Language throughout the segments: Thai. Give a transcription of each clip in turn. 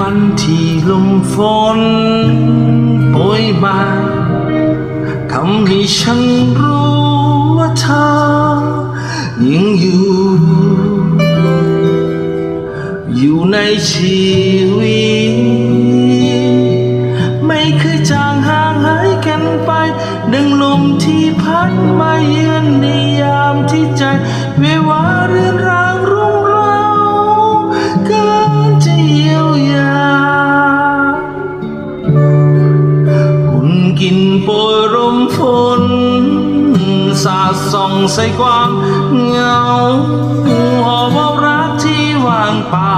วันที่ลมฝนโปรยมาทำให้ฉันรู้ว่าเธอยังอยู่ อยู่ในชีวิต ไม่เคยจางห่างหายกันไป ดังลมที่พัดมาเยือนในยามที่ใจเววาเรื่อน อุ่นกินโปรยลมฝนสาดส่องใส่ความเหงาหอบเอารักที่ว่างเปล่า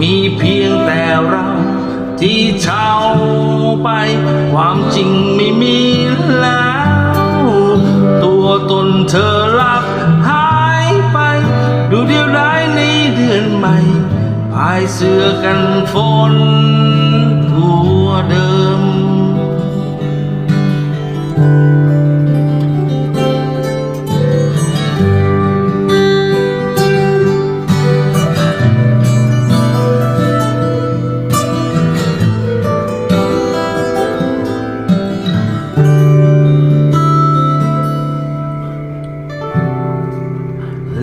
มีเพียงแต่เราที่เช่าไป ความจริงไม่มีแล้ว ตัวตนเธอลับหายไป ดูเดียวได้ในเดือนใหม่พายเสื้อกันฝน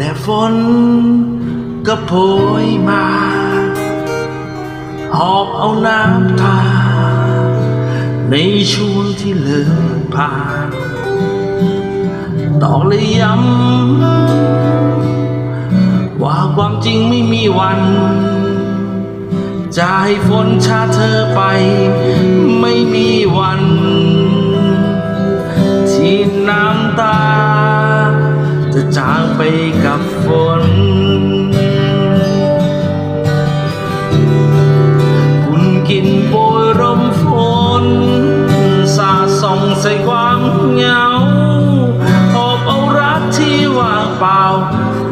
และฝนก็โผยมา หอบเอาน้ำตา ในช่วงที่เลยผ่านตอกเลยย้ำว่าความจริงไม่มีวัน จะให้ฝนชาเธอไปางไปกับฝน คุณกินโปรยลมฝน สาส่องใส่ความเหงาหอบเอารักที่ว่างเปล่า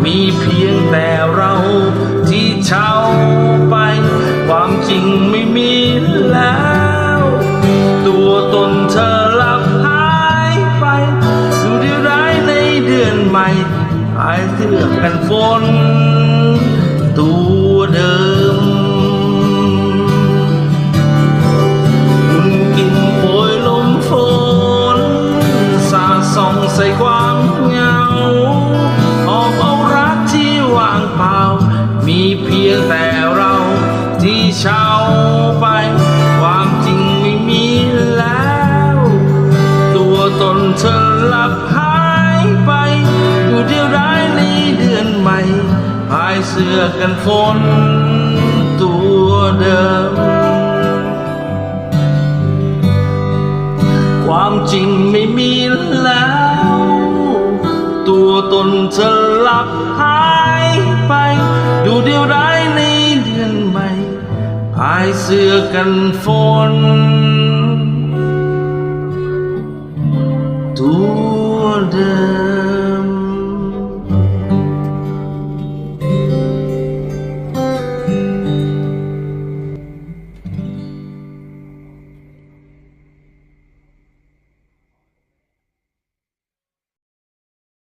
มีเพียงแต่เราที่เช่าไป ความจริงไม่ หายเสื้อกันฝนตัวเดิมคุณกินโปรยลมฝนสาส่องใส่ความ สื้อกันฝนตัวเดิม ความจริงไม่มีแล้ว ตัวตนเธอลับหายไป ดูเดียวได้ในเดือนใหม่พายเสื้อกันฝนตัวเดิม